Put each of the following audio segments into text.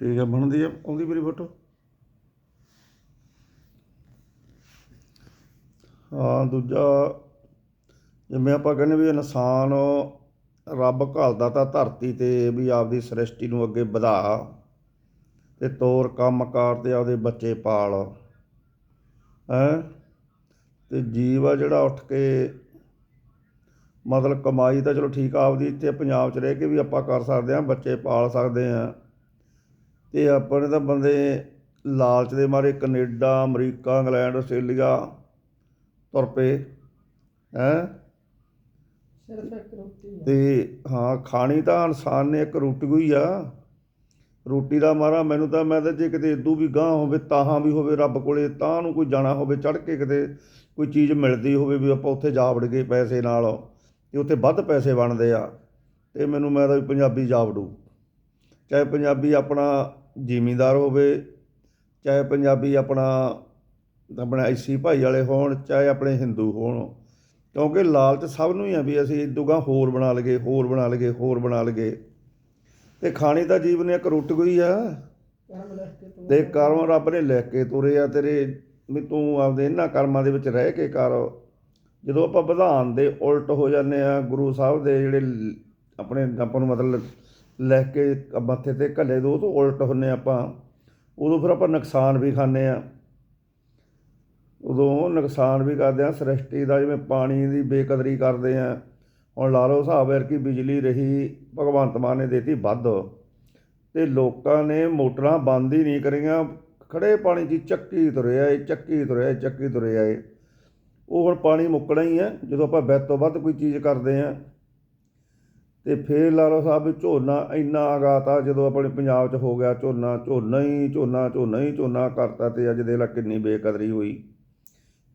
ਠੀਕ ਹੈ ਬਣਦੀ ਆ, ਆਉਂਦੀ ਮੇਰੀ ਫੋਟੋ? ਹਾਂ, ਦੂਜਾ, ਜਿਵੇਂ ਆਪਾਂ ਕਹਿੰਦੇ ਵੀ ਇਨਸਾਨ ਰੱਬ ਘਾਲਦਾ ਤਾਂ ਧਰਤੀ ਤੇ ਵੀ ਆਪਦੀ ਸ੍ਰਿਸ਼ਟੀ ਨੂੰ ਅੱਗੇ ਵਧਾ ਤੇ ਤੋਰ ਕੰਮਕਾਰ ਤੇ ਆਪਦੇ ਬੱਚੇ ਪਾਲ, ਹੈ? ਤੇ ਜੀਵ ਆ ਜਿਹੜਾ ਉੱਠ ਕੇ ਮਤਲਬ ਕਮਾਈ ਤਾਂ ਚਲੋ ਠੀਕ ਆ, ਆਪਦੀ ਇੱਥੇ ਪੰਜਾਬ 'ਚ ਰਹਿ ਕੇ ਵੀ ਆਪਾਂ ਕਰ ਸਕਦੇ ਹਾਂ ਬੱਚੇ ਪਾਲ ਸਕਦੇ ਹਾਂ ਤੇ ਆਪਣੇ ਤਾਂ ਬੰਦੇ ਲਾਲਚ ਦੇ ਮਾਰੇ ਕੈਨੇਡਾ ਅਮਰੀਕਾ ਇੰਗਲੈਂਡ ਆਸਟ੍ਰੇਲੀਆ ਤੁਰ ਪਏ ਹੈ। ਤੇ ਹਾਂ ਖਾਣੀ ਤਾਂ ਇਨਸਾਨ ਨੇ ਇੱਕ ਰੋਟੀ ਹੋਈ ਆ। ਰੋਟੀ ਦਾ ਮਾਰਾ ਮੈਨੂੰ ਤਾਂ ਮੈਂ ਤਾਂ ਜੇ ਕਿਤੇ ਇਦੋਂ ਵੀ ਗਾਂ ਹੋਵੇ ਤਾਹਾਂ ਵੀ ਹੋਵੇ ਰੱਬ ਕੋਲੇ ਤਾਂ ਨੂੰ ਕੋਈ ਜਾਣਾ ਹੋਵੇ ਚੜ ਕੇ ਕਿਤੇ ਕੋਈ ਚੀਜ਼ ਮਿਲਦੀ ਹੋਵੇ ਵੀ ਆਪਾਂ ਉੱਥੇ ਜਾ ਵੜ ਗਏ ਪੈਸੇ ਨਾਲ ਤੇ ਉੱਥੇ ਵੱਧ ਪੈਸੇ ਬਣਦੇ ਆ। ਤੇ ਮੈਨੂੰ ਮੈਂ ਤਾਂ ਪੰਜਾਬੀ ਜਾ ਵੜੂ ਚਾਹੇ ਪੰਜਾਬੀ ਆਪਣਾ ਜ਼ਿਮੀਂਦਾਰ ਹੋਵੇ, ਚਾਹੇ ਪੰਜਾਬੀ ਆਪਣਾ ਆਪਣਾ ਐਸੀ ਭਾਈ ਵਾਲੇ ਹੋਣ, ਚਾਹੇ ਆਪਣੇ ਹਿੰਦੂ ਹੋਣ। ਕਿਉਂਕਿ ਲਾਲਚ ਸਭ ਨੂੰ ਹੀ ਆ ਵੀ ਅਸੀਂ ਦੁਗਾ ਹੋਰ ਬਣਾ ਲਈਏ, ਹੋਰ ਬਣਾ ਲਈਏ, ਹੋਰ ਬਣਾ ਲਈਏ। ਤੇ ਖਾਣੀ ਤਾਂ ਜੀਵ ਨੇ ਇੱਕ ਰੁੱਟ ਗਈ ਆ। ਕਰਮ ਤੇ ਕਰਮ ਰੱਬ ਨੇ ਲਿਖ ਕੇ ਤੁਰੇ ਆ ਤੇਰੇ, ਵੀ ਤੂੰ ਆਪਦੇ ਇਹਨਾਂ ਕਰਮਾਂ ਦੇ ਵਿੱਚ ਰਹਿ ਕੇ ਕਰ। ਜਦੋਂ ਆਪਾਂ ਵਿਧਾਨ ਦੇ ਉਲਟ ਹੋ ਜਾਂਦੇ ਆ, ਗੁਰੂ ਸਾਹਿਬ ਦੇ ਜਿਹੜੇ ਆਪਣੇ ਆਪਾਂ ਨੂੰ ਮਤਲਬ ਲੈ ਕੇ ਮੱਥੇ ਤੇ ਘੱਲੇ ਦੋ ਤੋਂ ਉਲਟ ਹੁੰਨੇ ਆਪਾਂ। ਉਦੋਂ ਫਿਰ ਆਪਾਂ ਨੁਕਸਾਨ ਵੀ ਖਾਂਦੇ ਆ। ਉਦੋਂ ਨੁਕਸਾਨ ਵੀ ਕਰਦੇ ਆ, ਸ੍ਰਿਸ਼ਟੀ ਦਾ ਜਿਵੇਂ ਪਾਣੀ ਦੀ ਬੇਕਦਰੀ ਕਰਦੇ ਆ। ਹੁਣ ਲਾ ਲਓ ਹਿਸਾਬ ਹੈ ਕਿ ਬਿਜਲੀ ਰਹੀ, ਭਗਵੰਤ ਮਾਨ ਨੇ ਦੇਤੀ ਵੱਧ। ਤੇ ਲੋਕਾਂ ਨੇ ਮੋਟਰਾਂ ਬੰਦ ਹੀ ਨਹੀਂ ਕਰੀਆਂ। ਖੜੇ ਪਾਣੀ 'ਚ ਚੱਕੀ ਤੁਰਿਆ ਆਏ ਚੱਕੀ ਤੁਰਿਆ ਚੱਕੀ ਤੁਰਿਆ ਆਏ ਉਹ ਹੁਣ ਪਾਣੀ ਮੁੱਕਣਾ ਹੀ ਹੈ। ਜਦੋਂ ਆਪਾਂ ਵੱਧ ਤੋਂ ਵੱਧ ਕੋਈ ਚੀਜ਼ ਕਰਦੇ ਆ ਤੇ ਫੇਰ ਲਾ ਸਾਹਿਬ ਵੀ ਝੋਨਾ ਇੰਨਾ ਆਗਾਤਾ ਜਦੋਂ ਆਪਣੇ ਪੰਜਾਬ 'ਚ ਹੋ ਗਿਆ ਝੋਨਾ ਝੋਨਾ ਹੀ, ਝੋਨਾ ਝੋਨਾ ਹੀ, ਝੋਨਾ ਕਰਤਾ ਤੇ ਅੱਜ ਦੇ ਲਾ ਕਿੰਨੀ ਬੇਕਦਰੀ ਹੋਈ।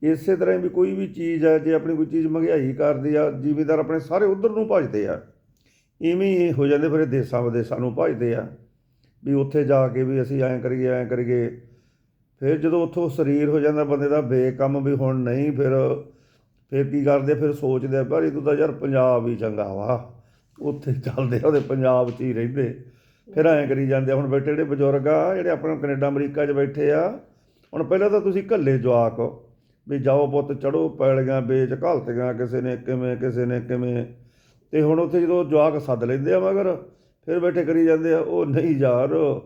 ਇਸੇ ਤਰ੍ਹਾਂ ਵੀ ਕੋਈ ਵੀ ਚੀਜ਼ ਹੈ ਜੇ ਆਪਣੀ ਕੋਈ ਚੀਜ਼ ਮਹਿੰਗਾਈ ਕਰਦੀ ਆ, ਜ਼ਿਮੀਦਾਰ ਆਪਣੇ ਸਾਰੇ ਉਧਰ ਨੂੰ ਭੱਜਦੇ ਆ। ਇਵੇਂ ਹੀ ਹੋ ਜਾਂਦੇ ਫਿਰ ਦੇਸਾਂ ਵਿਦੇਸਾਂ ਨੂੰ ਭੱਜਦੇ ਆ, ਵੀ ਉੱਥੇ ਜਾ ਕੇ ਵੀ ਅਸੀਂ ਐਂ ਕਰੀਏ ਐਂ ਕਰੀਏ। ਫਿਰ ਜਦੋਂ ਉੱਥੋਂ ਸਰੀਰ ਹੋ ਜਾਂਦਾ ਬੰਦੇ ਦਾ ਬੇਕੰਮ ਵੀ ਹੁਣ ਨਹੀਂ, ਫਿਰ ਫਿਰ ਕੀ ਕਰਦੇ, ਫਿਰ ਸੋਚਦੇ ਆ ਭਾਰੀ ਤੂੰ ਤਾਂ ਯਾਰ ਪੰਜਾਬ ਹੀ ਚੰਗਾ ਵਾ। ਉੱਥੇ ਚੱਲਦੇ ਆ, ਉਹਦੇ ਪੰਜਾਬ 'ਚ ਹੀ ਰਹਿੰਦੇ। ਫਿਰ ਐਂ ਕਰੀ ਜਾਂਦੇ ਆ, ਹੁਣ ਬੈਠੇ ਜਿਹੜੇ ਬਜ਼ੁਰਗ ਆ, ਜਿਹੜੇ ਆਪਣੇ ਕੈਨੇਡਾ, ਅਮਰੀਕਾ 'ਚ ਬੈਠੇ ਆ, ਹੁਣ ਪਹਿਲਾਂ ਤਾਂ ਤੁਸੀਂ ਘੱਲੇ ਜਵਾਕ ਵੀ ਜਾਓ ਪੁੱਤ ਚੜੋ ਪੈਲੀਆਂ ਵੇਚ, ਘਲਤੀਆਂ ਕਿਸੇ ਨੇ, ਕਿਵੇਂ, ਕਿਸੇ ਨੇ, ਕਿਵੇਂ। ਤੇ ਹੁਣ ਉੱਥੇ ਜਦੋਂ ਜਵਾਕ ਸੱਦ ਲੈਂਦੇ ਆ ਮਗਰ, ਫਿਰ ਬੈਠੇ ਕਰੀ ਜਾਂਦੇ ਆ, ਉਹ ਨਹੀਂ ਯਾਰ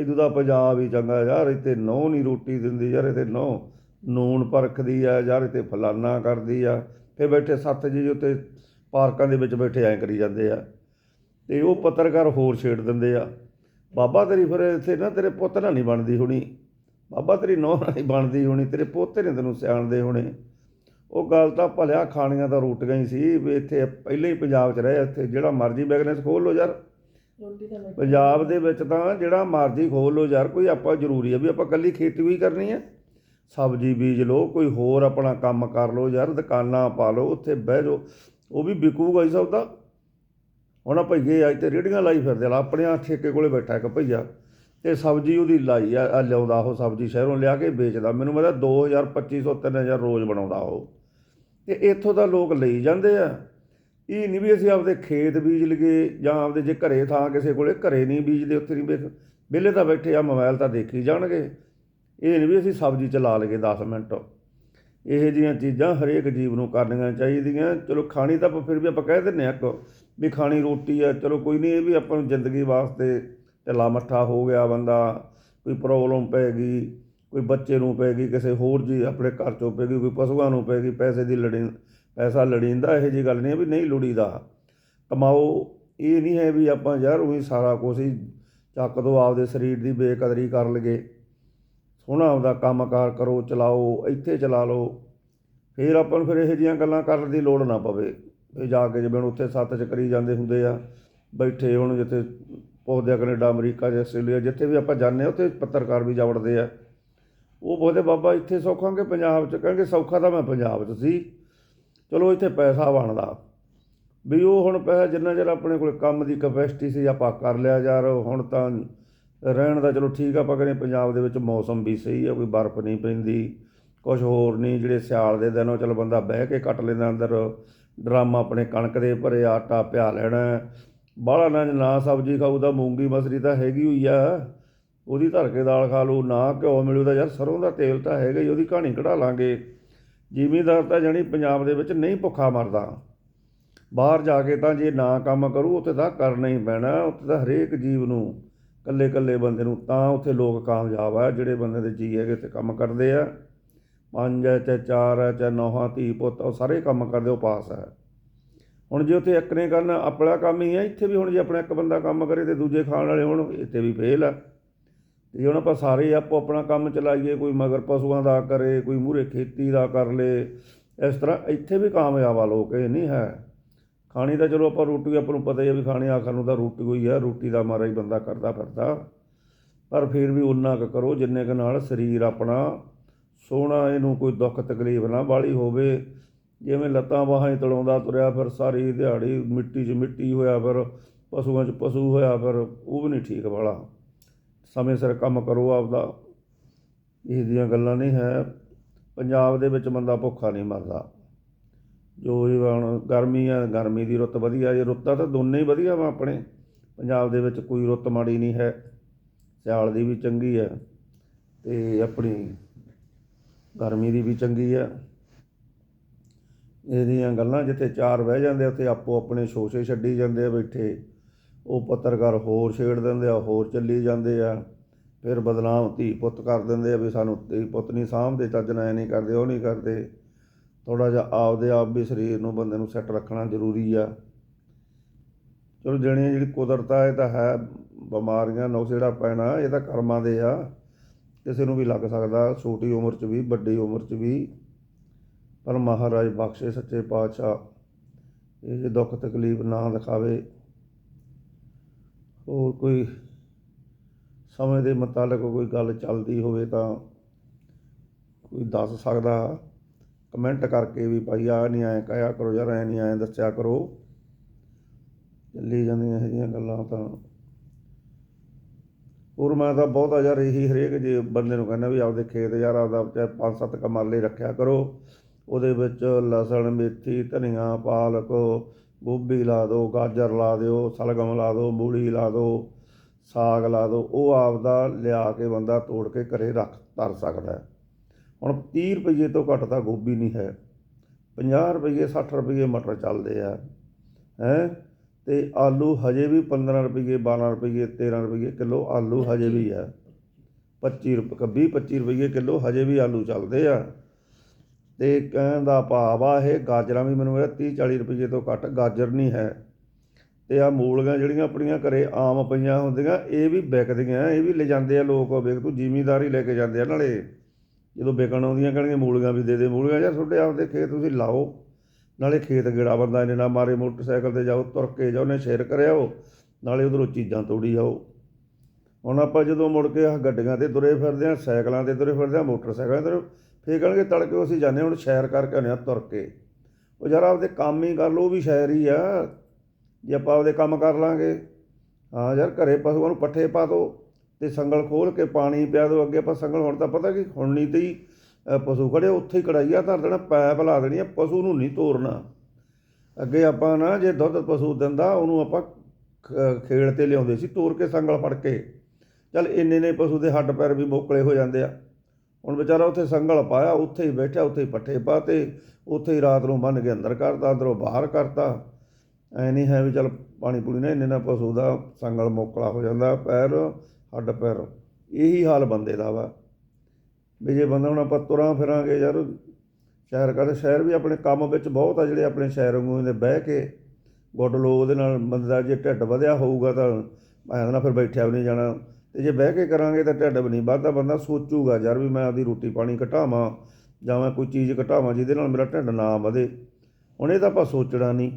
ਇਦੋਂ ਦਾ ਪੰਜਾਬ ਹੀ ਚੰਗਾ ਯਾਰ, ਇੱਥੇ ਨਹੁੰ ਨਹੀਂ ਰੋਟੀ ਦਿੰਦੀ ਯਾਰ, ਇੱਥੇ ਨਹੁੰ ਨੂਣ ਪਰਖਦੀ ਆ ਯਾਰ, ਇੱਥੇ ਫਲਾਨਾ ਕਰਦੀ ਆ। ਫਿਰ ਬੈਠੇ ਸੱਤ ਜੀ ਉੱਤੇ ਪਾਰਕਾਂ ਦੇ ਵਿੱਚ ਬੈਠੇ ਐਂ ਕਰੀ ਜਾਂਦੇ ਆ। ਤੇ ਉਹ ਪੱਤਰਕਾਰ ਹੋਰ ਛੇੜ ਦਿੰਦੇ ਆ ਬਾਬਾ ਤੇਰੀ ਫਿਰ ਇੱਥੇ ਨਾ ਤੇਰੇ ਪੁੱਤ ਨਾਲ ਨਹੀਂ ਬਣਦੀ ਹੋਣੀ। ਬਾਬਾ ਤੇਰੀ ਨੌਂ ਨਾਲ ਨਹੀਂ ਬਣਦੀ ਹੋਣੀ ਤੇਰੇ ਪੋਤੇ ਨੇ ਤੈਨੂੰ ਸਿਆਣਦੇ ਹੋਣੇ। ਉਹ ਗੱਲ ਤਾਂ ਭਲਿਆ ਖਾਣੀਆਂ ਤਾਂ ਰੋਟੀਆਂ ਹੀ ਸੀ ਵੀ ਇੱਥੇ ਪਹਿਲੇ ਹੀ ਪੰਜਾਬ 'ਚ ਰਹੇ ਇੱਥੇ ਜਿਹੜਾ ਮਰਜ਼ੀ ਬਿਜ਼ਨਸ ਖੋਲ ਲਓ ਯਾਰ। ਰੋਟੀ ਪੰਜਾਬ ਦੇ ਵਿੱਚ ਤਾਂ ਜਿਹੜਾ ਮਰਜ਼ੀ ਖੋਲ ਲਓ ਯਾਰ ਕੋਈ ਆਪਾਂ ਜ਼ਰੂਰੀ ਆ ਵੀ ਆਪਾਂ ਕੱਲੀ ਖੇਤੀ ਵੀ ਕਰਨੀ ਹੈ ਸਬਜ਼ੀ ਬੀਜ ਲਓ ਕੋਈ ਹੋਰ ਆਪਣਾ ਕੰਮ ਕਰ ਲਓ ਯਾਰ ਦੁਕਾਨਾਂ ਪਾ ਲਓ ਉੱਥੇ ਬਹਿ ਜਾਓ। ਉਹ ਵੀ ਵਿਕੂਗਾ ਹੀ ਸੌਦਾ। ਹੁਣ ਆ ਭਈਏ ਅੱਜ ਤੇ ਰੇੜੀਆਂ ਲਾਈ ਫਿਰਦੇ ਆ ਆਪਣੇ ਆ ਠੇਕੇ ਕੋਲੇ ਬੈਠਾ ਇੱਕ ਭਈਆ, ਤੇ ਸਬਜ਼ੀ ਉਹਦੀ ਲਾਈ ਆ ਲਿਆਉਂਦਾ ਉਹ ਸਬਜ਼ੀ ਸ਼ਹਿਰੋਂ ਲਿਆ ਕੇ ਵੇਚਦਾ। ਮੈਨੂੰ ਮਤਲਬ 2000 2500 3000 ਰੋਜ਼ ਬਣਾਉਂਦਾ ਉਹ। ਤੇ ਇੱਥੋਂ ਦਾ ਲੋਕ ਲਈ ਜਾਂਦੇ ਆ। ਇਹ ਨਹੀਂ ਵੀ ਅਸੀਂ ਆਪਦੇ ਖੇਤ ਬੀਜ ਲਈਏ ਜਾਂ ਆਪਦੇ ਜੇ ਘਰੇ ਥਾਂ ਕਿਸੇ ਕੋਲੇ ਘਰੇ ਨਹੀਂ ਬੀਜਦੇ, ਉੱਥੇ ਨਹੀਂ ਵੇਖ ਵਿਹਲੇ ਤਾਂ ਬੈਠੇ ਆ ਮੋਬਾਈਲ ਤਾਂ ਦੇਖੀ ਜਾਣਗੇ। ਇਹ ਨਹੀਂ ਵੀ ਅਸੀਂ ਸਬਜ਼ੀ 'ਚ ਲਾ ਲਈਏ 10 ਮਿੰਟ। ਇਹੋ ਜਿਹੀਆਂ ਚੀਜ਼ਾਂ ਹਰੇਕ ਜੀਵ ਨੂੰ ਕਰਨੀਆਂ ਚਾਹੀਦੀਆਂ। ਚਲੋ ਖਾਣੀ ਤਾਂ ਫਿਰ ਵੀ ਆਪਾਂ ਕਹਿ ਦਿੰਦੇ ਆ ਇੱਕ ਵੀ ਖਾਣੀ ਰੋਟੀ ਆ, ਚਲੋ ਕੋਈ ਨਹੀਂ, ਇਹ ਵੀ ਆਪਾਂ ਨੂੰ ਜ਼ਿੰਦਗੀ ਵਾਸਤੇ ਢਿੱਲਾ ਮੱਠਾ ਹੋ ਗਿਆ ਬੰਦਾ, ਕੋਈ ਪ੍ਰੋਬਲਮ ਪੈ ਗਈ, ਕੋਈ ਬੱਚੇ ਨੂੰ ਪੈ ਗਈ, ਕਿਸੇ ਹੋਰ ਜੀ ਆਪਣੇ ਘਰ ਚੋਂ ਪੈ ਗਈ, ਕੋਈ ਪਸ਼ੂਆਂ ਨੂੰ ਪੈ ਗਈ, ਪੈਸੇ ਦੀ ਲੜੀ, ਪੈਸਾ ਲੜੀਂਦਾ ਇਹੋ ਜਿਹੀ ਗੱਲ ਨਹੀਂ ਹੈ ਵੀ ਨਹੀਂ ਲੋੜੀਦਾ। ਕਮਾਓ, ਇਹ ਨਹੀਂ ਹੈ ਵੀ ਆਪਾਂ ਯਾਰ ਉਹੀ ਸਾਰਾ ਕੁਝ ਹੀ ਚੱਕ ਦੋ, ਆਪਦੇ ਸਰੀਰ ਦੀ ਬੇਕਦਰੀ ਕਰ ਲਗੇ ਸੋਹਣਾ ਆਪਦਾ ਕੰਮਕਾਰ ਕਰੋ, ਚਲਾਓ, ਇੱਥੇ ਚਲਾ ਲਓ। ਫਿਰ ਆਪਾਂ ਨੂੰ ਫਿਰ ਇਹੋ ਜਿਹੀਆਂ ਗੱਲਾਂ ਕਰਨ ਦੀ ਲੋੜ ਨਾ ਪਵੇ। ਵੀ ਜਾ ਕੇ ਜਿਵੇਂ ਹੁਣ ਉੱਥੇ ਸੱਤ ਚ ਕਰੀ ਜਾਂਦੇ ਹੁੰਦੇ ਆ, ਬੈਠੇ ਹੁਣ ਜਿੱਥੇ ਪਹੁੰਚਦੇ ਆ ਕੈਨੇਡਾ, ਅਮਰੀਕਾ ਜਾਂ ਆਸਟ੍ਰੇਲੀਆ, ਜਿੱਥੇ ਵੀ ਆਪਾਂ ਜਾਂਦੇ ਆ, ਉੱਥੇ ਪੱਤਰਕਾਰ ਵੀ ਜਾਵੜਦੇ ਆ। ਉਹ ਬੋਲਦੇ, ਬਾਬਾ, ਇੱਥੇ ਸੌਖਾਂਗੇ ਪੰਜਾਬ ਚ? ਕਹਿੰਗੇ ਸੌਖਾ ਤਾਂ ਮੈਂ ਪੰਜਾਬ ਚ ਸੀ। ਚਲੋ, ਇੱਥੇ ਪੈਸਾ ਬਣਦਾ। ਵੀ ਉਹ ਹੁਣ ਪੈਸਾ ਜਿੰਨਾ ਚਿਰ ਆਪਣੇ ਕੋਲ ਕੰਮ ਦੀ ਕਪੈਸਿਟੀ ਸੀ, ਆਪਾਂ ਕਰ ਲਿਆ ਯਾਰ, ਹੁਣ ਤਾਂ ਰਹਿਣ ਦਾ ਚਲੋ ਠੀਕ ਆ, ਆਪਾਂ ਕਹਿੰਦੇ ਪੰਜਾਬ ਦੇ ਵਿੱਚ ਮੌਸਮ ਵੀ ਸਹੀ ਆ, ਕੋਈ ਬਰਫ਼ ਨਹੀਂ ਪੈਂਦੀ ਕੁਝ ਹੋਰ ਨਹੀਂ, ਜਿਹੜੇ ਸਿਆਲ ਦੇ ਦਿਨ ਉਹ ਚਲ ਬੰਦਾ ਬਹਿ ਕੇ ਕੱਟ ਲੈਂਦਾ ਅੰਦਰ, ਡਰਮ ਆਪਣੇ ਕਣਕ ਦੇ ਭਰੇ, ਆਟਾ ਪਿਆ ਲੈਣਾ, ਬਾਹਲਾ ਨਾ ਨਾ ਸਬਜ਼ੀ ਖਾਊ, ਤਾਂ ਮੂੰਗੀ ਮਸਰੀ ਤਾਂ ਹੈਗੀ ਹੋਈ ਆ, ਉਹਦੀ ਧਰ ਕੇ ਦਾਲ ਖਾ ਲਓ ਨਾ ਘਿਓ ਮਿਲੂ, ਤਾਂ ਯਾਰ ਸਰੋਂ ਦਾ ਤੇਲ ਤਾਂ ਹੈਗਾ ਹੀ, ਉਹਦੀ ਕਹਾਣੀ ਕਢਾ ਲਾਂਗੇ, ਜ਼ਿਮੀਂਦਾਰ ਤਾਂ ਜਾਣੀ ਪੰਜਾਬ ਦੇ ਵਿੱਚ ਨਹੀਂ ਭੁੱਖਾ ਮਰਦਾ, ਬਾਹਰ ਜਾ ਕੇ ਤਾਂ ਜੇ ਨਾ ਕੰਮ ਕਰੂ, ਉੱਥੇ ਤਾਂ ਕਰਨਾ ਹੀ ਪੈਣਾ, ਉੱਥੇ ਤਾਂ ਹਰੇਕ ਜੀਵ ਨੂੰ ਕੱਲੇ ਕੱਲੇ ਬੰਦੇ ਨੂੰ, ਤਾਂ ਉੱਥੇ ਲੋਕ ਕਾਮਯਾਬ ਆ, ਜਿਹੜੇ ਬੰਦੇ ਦੇ ਜੀ ਹੈਗੇ ਤੇ ਕੰਮ ਕਰਦੇ ਆ। ਪੰਜ ਹੈ, ਚਾਹੇ ਚਾਰ ਹੈ, ਚਾਹੇ ਨੌਹਾਂ ਧੀ ਪੁੱਤ, ਉਹ ਸਾਰੇ ਕੰਮ ਕਰਦੇ, ਉਹ ਪਾਸ ਹੈ ਹੁਣ ਜੇ ਉੱਥੇ ਇੱਕ ਨੇ ਕਰਨਾ, ਆਪਣਾ ਕੰਮ ਹੀ ਹੈ ਇੱਥੇ ਵੀ ਹੁਣ ਜੇ ਆਪਣਾ ਇੱਕ ਬੰਦਾ ਕੰਮ ਕਰੇ ਤੇ ਦੂਜੇ ਖਾਣ ਵਾਲੇ ਹੁਣ, ਇੱਥੇ ਵੀ ਫੇਲ ਆ। ਤੇ ਜੇ ਹੁਣ ਆਪਾਂ ਸਾਰੇ ਆਪੋ ਆਪਣਾ ਕੰਮ ਚਲਾਈਏ, ਕੋਈ ਮਗਰ ਪਸ਼ੂਆਂ ਦਾ ਕਰੇ, ਕੋਈ ਮੂਰੇ ਖੇਤੀ ਦਾ ਕਰ ਲੇ, ਇਸ ਤਰ੍ਹਾਂ ਇੱਥੇ ਵੀ ਕਾਮਯਾਬ ਆ ਲੋਕ, ਇਹ ਨਹੀਂ ਹੈ। ਖਾਣੀ ਤਾਂ ਚਲੋ ਆਪਾਂ ਰੋਟੀ, ਆਪਾਂ ਨੂੰ ਪਤਾ ਹੀ ਆ ਵੀ ਖਾਣੀ ਆਖਰ ਨੂੰ ਤਾਂ ਰੋਟੀ ਹੋਈ ਆ, ਰੋਟੀ ਦਾ ਮਾਰਾ ਹੀ ਬੰਦਾ ਕਰਦਾ ਫਿਰਦਾ। ਪਰ ਫਿਰ ਵੀ ਉਨਾ ਕੁ ਕਰੋ, ਜਿੰਨੇ ਕੁ ਨਾਲ ਸਰੀਰ ਆਪਣਾ ਸੋਹਣਾ, ਇਹਨੂੰ ਕੋਈ ਦੁੱਖ ਤਕਲੀਫ ਨਾ ਬਾਲੀ ਹੋਵੇ। ਜਿਵੇਂ ਲੱਤਾਂ ਬਾਹਾਂ ਹੀ ਤੜਾਉਂਦਾ ਤੁਰਿਆ ਫਿਰ, ਸਾਰੀ ਦਿਹਾੜੀ ਮਿੱਟੀ 'ਚ ਮਿੱਟੀ ਹੋਇਆ ਫਿਰ, ਪਸ਼ੂਆਂ 'ਚ ਪਸ਼ੂ ਹੋਇਆ ਫਿਰ, ਉਹ ਵੀ ਨਹੀਂ ਠੀਕ ਵਾਲਾ। ਸਮੇਂ ਸਿਰ ਕੰਮ ਕਰੋ ਆਪਦਾ। ਇਹ ਦੀਆਂ ਗੱਲਾਂ ਨਹੀਂ ਹੈ। ਪੰਜਾਬ ਦੇ ਵਿੱਚ ਬੰਦਾ ਭੁੱਖਾ ਨਹੀਂ ਮਰਦਾ। ਜੋ ਇਹ ਹੁਣ ਗਰਮੀ ਆ, ਗਰਮੀ ਦੀ ਰੁੱਤ ਵਧੀਆ ਜੇ, ਰੁੱਤਾਂ ਤਾਂ ਦੋਨੇ ਹੀ ਵਧੀਆ ਵਾ ਆਪਣੇ। ਪੰਜਾਬ ਦੇ ਵਿੱਚ ਕੋਈ ਰੁੱਤ ਮਾੜੀ ਨਹੀਂ ਹੈ, ਸਿਆਲ ਦੀ ਵੀ ਚੰਗੀ ਹੈ ਤੇ ਆਪਣੀ ਗਰਮੀ ਦੀ ਵੀ ਚੰਗੀ ਹੈ ਇਹਦੀਆਂ ਗੱਲਾਂ ਜਿੱਥੇ ਚਾਰ ਬਹਿ ਜਾਂਦੇ ਉੱਥੇ ਆਪੋ ਆਪਣੇ ਸ਼ੋਸ਼ੇ ਛੱਡੀ ਜਾਂਦੇ ਆ ਬੈਠੇ। ਉਹ ਪੱਤਰਕਾਰ ਹੋਰ ਛੇੜ ਦਿੰਦੇ ਆ, ਹੋਰ ਚੱਲੀ ਜਾਂਦੇ ਆ। ਫਿਰ ਬਦਨਾਮ ਧੀ ਪੁੱਤ ਕਰ ਦਿੰਦੇ ਆ ਵੀ ਸਾਨੂੰ ਧੀ ਪੁੱਤ ਨਹੀਂ ਸਾਂਭਦੇ, ਚੱਜ ਨਾਲ ਨਹੀਂ ਕਰਦੇ, ਉਹ ਨਹੀਂ ਕਰਦੇ। ਥੋੜਾ ਜਿਹਾ ਆਪਦੇ ਆਪ ਵੀ ਸਰੀਰ ਨੂੰ ਬੰਦੇ ਨੂੰ ਸੈੱਟ ਰੱਖਣਾ ਜ਼ਰੂਰੀ ਆ। ਚਲੋ ਜਣੀ ਜਿਹੜੀ ਕੁਦਰਤ ਆ, ਇਹ ਤਾਂ ਹੈ ਬਿਮਾਰੀਆਂ ਨੁਕਸ ਜਿਹੜਾ ਪੈਣਾ, ਇਹ ਤਾਂ ਕਰਮਾਂ ਦੇ ਆ। ਕਿਸੇ ਨੂੰ ਵੀ ਲੱਗ ਸਕਦਾ, ਛੋਟੀ ਉਮਰ 'ਚ ਵੀ, ਵੱਡੀ ਉਮਰ 'ਚ ਵੀ। ਪਰ ਮਹਾਰਾਜ ਬਖਸ਼ੇ ਸੱਚੇ ਪਾਤਸ਼ਾਹ, ਇਹ ਜੇ ਦੁੱਖ ਤਕਲੀਫ ਨਾ ਦਿਖਾਵੇ, ਹੋਰ ਕੋਈ ਸਮੇਂ ਦੇ ਮੁਤਾਲਕ ਕੋਈ ਗੱਲ ਚੱਲਦੀ ਹੋਵੇ ਤਾਂ ਕੋਈ ਦੱਸ ਸਕਦਾ। ਕਮੈਂਟ ਕਰਕੇ ਵੀ ਭਾਈ ਆ ਨਹੀਂ ਆਏ ਕਹਿਆ ਕਰੋ ਯਾਰ, ਐ ਨਹੀਂ ਆਏ, ਦੱਸਿਆ ਕਰੋ। ਚੱਲੀ ਜਾਂਦੀਆਂ ਇਹ ਜਿਹੀਆਂ ਗੱਲਾਂ ਤਾਂ। ਹੋਰ ਮੈਂ ਤਾਂ ਬਹੁਤਾ ਯਾਰ ਇਹੀ ਹਰੇਕ ਜੇ ਬੰਦੇ ਨੂੰ ਕਹਿੰਦਾ ਵੀ ਆਪਦੇ ਖੇਤ ਯਾਰ ਆਪਦਾ ਚਾਹੇ ਪੰਜ ਸੱਤ ਕਮਾਲੇ ਰੱਖਿਆ ਕਰੋ। ਉਹਦੇ ਵਿੱਚ ਲਸਣ, ਮੇਥੀ, ਧਨੀਆ, ਪਾਲਕ, ਗੋਭੀ ਲਾ ਦਿਓ ਗਾਜਰ ਲਾ ਦਿਓ, ਸਲਗਮ ਲਾ ਦਿਓ ਮੂਲੀ ਲਾ ਦਿਓ ਸਾਗ ਲਾ ਦਿਓ ਉਹ ਆਪਦਾ ਲਿਆ ਕੇ ਬੰਦਾ ਤੋੜ ਕੇ ਘਰੇ ਰੱਖ ਤਰ ਸਕਦਾ ਹੈ। ਹੁਣ 30 ਰੁਪਏ ਤੋਂ ਘੱਟ ਤਾਂ ਗੋਭੀ ਨਹੀਂ ਹੈ। 50 ਰੁਪਏ 60 ਰੁਪਏ ਮਟਰ ਚੱਲਦੇ ਆ। ਹੈ? ਤੇ ਆਲੂ ਹਜੇ ਵੀ 15 ਰੁਪਏ 12 ਰੁਪਏ 13 ਰੁਪਏ ਕਿਲੋ ਆਲੂ ਹਜੇ ਵੀ ਆ। 25 ਰੁਪਏ 20 25 ਰੁਪਏ ਕਿਲੋ ਹਜੇ ਵੀ ਆਲੂ ਚੱਲਦੇ ਆ। ਤੇ ਕਹਿਣ ਦਾ ਭਾਵ ਆ ਇਹ, ਗਾਜਰਾਂ ਵੀ ਮੈਨੂੰ ਇਹ 30 40 ਰੁਪਏ ਤੋਂ ਘੱਟ ਗਾਜਰ ਨਹੀਂ ਹੈ। ਤੇ ਆ ਮੂਲੀਆਂ ਜਿਹੜੀਆਂ ਆਪਣੀਆਂ ਘਰੇ ਆਮ ਪਈਆਂ ਹੁੰਦੀਆਂ, ਇਹ ਵੀ ਵਿਕਦੀਆਂ, ਇਹ ਵੀ ਲੈ ਜਾਂਦੇ ਆ ਲੋਕ, ਵੇਖ ਤੂੰ ਜ਼ਿਮੀਦਾਰੀ ਲੈ ਕੇ ਜਾਂਦੇ ਆ ਨਾਲੇ। ਜਦੋਂ ਵਿਕਣ ਆਉਂਦੀਆਂ ਕਹਿਣਗੇ ਮੂਲੀਆਂ ਵੀ ਦੇ ਦੇ, ਮੂਲੀਆਂ ਯਾਰ ਤੁਹਾਡੇ ਆਪਦੇ ਖੇਤ ਤੁਸੀਂ ਲਾਓ। ਨਾਲੇ ਖੇਤ ਗੇੜਾ ਬੰਦਾ ਇਹਨੇ ਨਾ ਮਾਰੇ, ਮੋਟਰਸਾਈਕਲ ਤੇ ਜਾਓ, ਤੁਰ ਕੇ ਜਾਓ ਨੇ ਸ਼ੇਰ ਕਰਿਆਓ ਨਾਲੇ ਉਧਰੋਂ ਚੀਜ਼ਾਂ ਤੋੜੀ ਜਾਓ। ਹੁਣ ਆਪਾਂ ਜਦੋਂ ਮੁੜ ਕੇ ਆ ਗੱਡੀਆਂ ਤੇ ਤੁਰੇ ਫਿਰਦੇ ਆ ਸਾਈਕਲਾਂ ਤੇ ਤੁਰੇ ਫਿਰਦੇ ਆ ਮੋਟਰਸਾਈਕਲਾਂ ਤੇ ਫੇਰ ਕਹਿਣਗੇ ਤੜਕੇ ਅਸੀਂ ਜਾਂਦੇ ਹੁਣ ਸ਼ੈਰ ਕਰਕੇ ਆਉਂਦੇ ਆ ਤੁਰ ਕੇ। ਉਹ ਯਾਰ ਆਪਦੇ ਕੰਮ ਹੀ ਕਰ ਲਓ, ਉਹ ਵੀ ਸ਼ਹਿਰ ਹੀ ਆ। ਜੇ ਆਪਾਂ ਆਪਦੇ ਕੰਮ ਕਰ ਲਾਂਗੇ। ਹਾਂ ਯਾਰ ਘਰੇ ਪਸ਼ੂਆਂ ਨੂੰ ਪੱਠੇ ਪਾ ਦਿਓ ਤੇ ਸੰਗਲ ਖੋਲ ਕੇ ਪਾਣੀ ਪਿਆ ਦਿਓ ਅੱਗੇ, ਆਪਾਂ ਸੰਗਲ ਹੁਣ ਤਾਂ ਪਤਾ ਕਿ, ਹੁਣ ਨਹੀਂ ਤੇ ਹੀ ਪਸ਼ੂ ਖੜੇ ਉੱਥੇ ਹੀ ਕੜਾਈਆ ਧਰ ਦੇਣਾ, ਪੈਪ ਲਾ ਦੇਣੀ ਆ, ਪਸ਼ੂ ਨੂੰ ਨਹੀਂ ਤੋਰਨਾ। ਅੱਗੇ ਆਪਾਂ ਨਾ ਜੇ ਦੁੱਧ ਪਸ਼ੂ ਦਿੰਦਾ, ਉਹਨੂੰ ਆਪਾਂ ਖ- ਖੇੜ ਤੇ ਲਿਆਉਂਦੇ ਸੀ, ਤੋਰ ਕੇ ਸੰਗਲ ਫੜ ਕੇ। ਚੱਲ ਇੰਨੇ ਨੇ ਪਸ਼ੂ ਦੇ ਹੱਡ ਪੈਰ ਵੀ ਮੋਕਲੇ ਹੋ ਜਾਂਦੇ ਆ। ਹੁਣ ਵਿਚਾਰਾ ਉੱਥੇ ਸੰਗਲ ਪਾਇਆ, ਉੱਥੇ ਹੀ ਬੈਠਾ ਉੱਥੇ ਹੀ ਪੱਠੇ ਪਾਤੇ, ਉੱਥੇ ਹੀ ਰਾਤ ਨੂੰ ਬੰਨ ਕੇ ਅੰਦਰ ਕਰਤਾ, ਅੰਦਰੋਂ ਬਾਹਰ ਕਰਤਾ। ਐ ਨਹੀਂ ਹੈ ਵੀ ਚੱਲ ਪਾਣੀ ਪੂਣੀ ਨਾ, ਇੰਨੇ ਨਾ ਪਸ਼ੂ ਦਾ ਸੰਗਲ ਮੋਕਲਾ ਹੋ ਜਾਂਦਾ, ਪੈਰ ਹੱਡ ਪੈਰ। ਇਹੀ ਹਾਲ ਬੰਦੇ ਦਾ ਵਾ। ਵੀ ਜੇ ਬੰਦਾ ਹੁਣ ਆਪਾਂ ਤੁਰਾਂ ਫਿਰਾਂਗੇ ਯਾਰ ਸ਼ਹਿਰ ਕਰਦੇ ਸ਼ਹਿਰ ਵੀ ਆਪਣੇ ਕੰਮ ਵਿੱਚ ਬਹੁਤ ਆ ਜਿਹੜੇ ਆਪਣੇ ਸ਼ਹਿਰ ਵਾਂਗੂ ਦੇ ਬਹਿ ਕੇ। ਗੁੱਡ ਲੋ ਉਹਦੇ ਨਾਲ ਬੰਦੇ ਦਾ ਜੇ ਢਿੱਡ ਵਧਿਆ ਹੋਊਗਾ ਤਾਂ ਮੈਂ ਨਾ ਫਿਰ ਬੈਠਿਆ ਵੀ ਨਹੀਂ ਜਾਣਾ। ਤੇ ਜੇ ਬਹਿ ਕੇ ਕਰਾਂਗੇ ਤਾਂ ਢਿੱਡ ਵੀ ਨਹੀਂ ਵੱਧਦਾ, ਬੰਦਾ ਸੋਚੂਗਾ ਯਾਰ ਵੀ ਮੈਂ ਆਪਦੀ ਰੋਟੀ ਪਾਣੀ ਘਟਾਵਾਂ ਜਾਂ ਮੈਂ ਕੋਈ ਚੀਜ਼ ਘਟਾਵਾਂ ਜਿਹਦੇ ਨਾਲ ਮੇਰਾ ਢਿੱਡ ਨਾ ਵਧੇ। ਹੁਣ ਇਹ ਤਾਂ ਆਪਾਂ ਸੋਚਣਾ ਨਹੀਂ।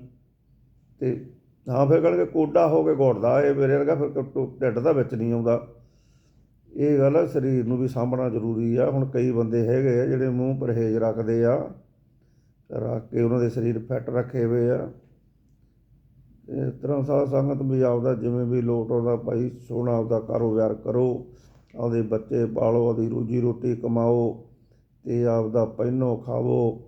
ਤੇ ਹਾਂ, ਫਿਰ ਕਹਿਣਗੇ ਕੋਡਾ ਹੋ ਕੇ ਘੋੜਦਾ ਇਹ ਮੇਰੇ ਵਰਗਾ ਫਿਰ ਟ- ਢਿੱਡ ਦਾ ਵਿੱਚ ਨਹੀਂ ਆਉਂਦਾ। ਇਹ ਗੱਲ ਆ, ਸਰੀਰ ਨੂੰ ਵੀ ਸਾਂਭਣਾ ਜ਼ਰੂਰੀ ਆ। ਹੁਣ ਕਈ ਬੰਦੇ ਹੈਗੇ ਆ ਜਿਹੜੇ ਮੂੰਹ ਪਰਹੇਜ਼ ਰੱਖਦੇ ਆ, ਰੱਖ ਕੇ ਉਹਨਾਂ ਦੇ ਸਰੀਰ ਫਿੱਟ ਰੱਖੇ ਹੋਏ ਆ। ਇਸ ਤਰ੍ਹਾਂ ਸਾਧ ਸੰਗਤ ਵੀ ਆਪਦਾ ਜਿਵੇਂ ਵੀ ਲੋਟ ਆਉਂਦਾ, ਭਾਈ ਸੋਹਣਾ ਆਪਦਾ ਕਾਰੋਬਾਰ ਕਰੋ, ਆਪਦੇ ਬੱਚੇ ਪਾਲੋ, ਆਪਦੀ ਰੋਜੀ ਰੋਟੀ ਕਮਾਓ ਤੇ ਆਪਦਾ ਪਹਿਨੋ ਖਾਵੋ।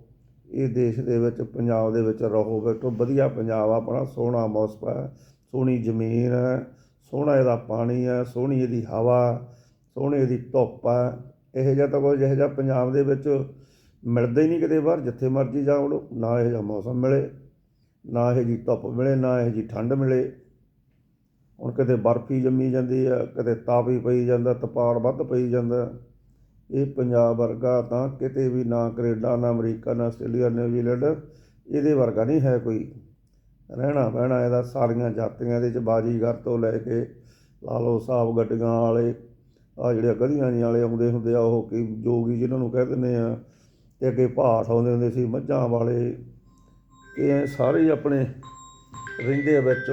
ਇਹ ਦੇਸ਼ ਦੇ ਵਿੱਚ, ਪੰਜਾਬ ਦੇ ਵਿੱਚ ਰਹੋ ਬੈਠੋ ਵਧੀਆ ਪੰਜਾਬ ਆ ਆਪਣਾ ਸੋਹਣਾ ਮੌਸਮ ਹੈ, ਸੋਹਣੀ ਜ਼ਮੀਨ ਹੈ, ਸੋਹਣਾ ਇਹਦਾ ਪਾਣੀ ਹੈ, ਸੋਹਣੀ ਇਹਦੀ ਹਵਾ, ਸੋਹਣੀ ਇਹਦੀ ਧੁੱਪ ਹੈ। ਇਹੋ ਜਿਹਾ ਤਾਂ ਕੋਈ ਜਿਹੋ ਜਿਹਾ ਪੰਜਾਬ ਦੇ ਵਿੱਚ ਮਿਲਦਾ ਹੀ ਨਹੀਂ ਕਿਤੇ ਬਾਹਰ, ਜਿੱਥੇ ਮਰਜ਼ੀ ਜਾਓ ਲੋ ਨਾ ਇਹੋ ਜਿਹਾ ਮੌਸਮ ਮਿਲੇ, ਨਾ ਇਹੋ ਜਿਹੀ ਧੁੱਪ ਮਿਲੇ, ਨਾ ਇਹੋ ਜਿਹੀ ਠੰਡ ਮਿਲੇ। ਹੁਣ ਕਿਤੇ ਬਰਫੀ ਜੰਮੀ ਜਾਂਦੀ ਹੈ, ਕਿਤੇ ਤਾਪ ਹੀ ਪਈ ਜਾਂਦਾ ਤਪਾੜ ਵੱਧ ਪਈ ਜਾਂਦਾ। ਇਹ ਪੰਜਾਬ ਵਰਗਾ ਤਾਂ ਕਿਤੇ ਵੀ ਨਾ ਕੈਨੇਡਾ, ਨਾ ਅਮਰੀਕਾ, ਨਾ ਆਸਟ੍ਰੇਲੀਆ ਨਿਊਜ਼ੀਲੈਂਡ ਇਹਦੇ ਵਰਗਾ ਨਹੀਂ ਹੈ ਕੋਈ। ਰਹਿਣਾ ਬਹਿਣਾ ਇਹਦਾ ਸਾਰੀਆਂ ਜਾਤੀਆਂ ਦੇ ਚ ਬਾਜੀਗਰ ਤੋਂ ਲੈ ਕੇ ਲਾ ਲਓ ਸਾਹਿਬ ਗੱਡੀਆਂ ਵਾਲੇ ਆ ਜਿਹੜੇ ਗਧੀਆਂ ਜੀ ਵਾਲੇ ਆਉਂਦੇ ਹੁੰਦੇ ਆ, ਉਹ ਕੀ ਜੋਗੀ ਜਿਹਨਾਂ ਨੂੰ ਕਹਿ ਦਿੰਦੇ ਆ, ਤੇ ਅੱਗੇ ਭਾਠ ਆਉਂਦੇ ਹੁੰਦੇ ਸੀ ਮੱਝਾਂ ਵਾਲੇ ਇਹ ਸਾਰੇ ਆਪਣੇ ਰਹਿੰਦੇ ਵਿੱਚ।